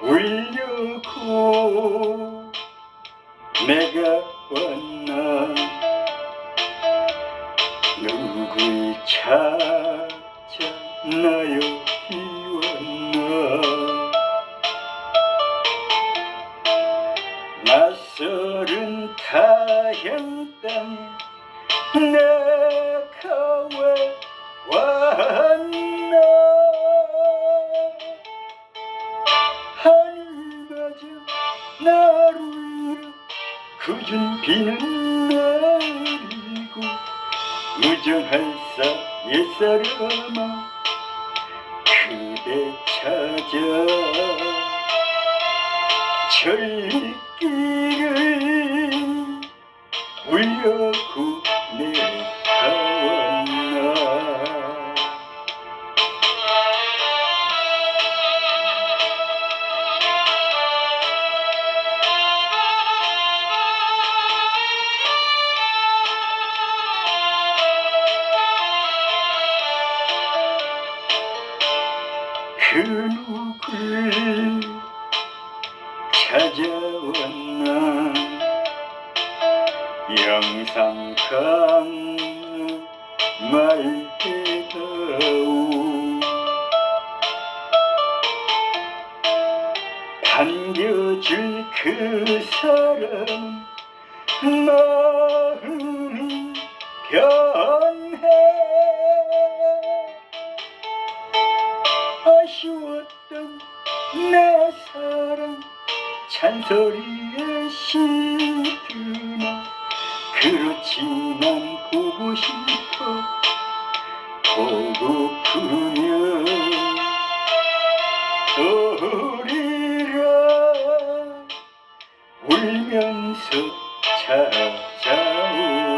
또 내가 왔나? 누굴 찾았나요? 비왔나? 낯설은 타향 땅에 내가 왜 왔나 나를 그준 비는 내리고 무정할 사 옛사람아 그대 찾아 철길을 울려 그 누굴 찾아왔나? 영상강 말해다오. 반겨줄 그 사람 마음이 변해 내 사랑 잔소리에 시드나 그렇지만 보고 싶어 보고프면 우리라 울면서 찾아오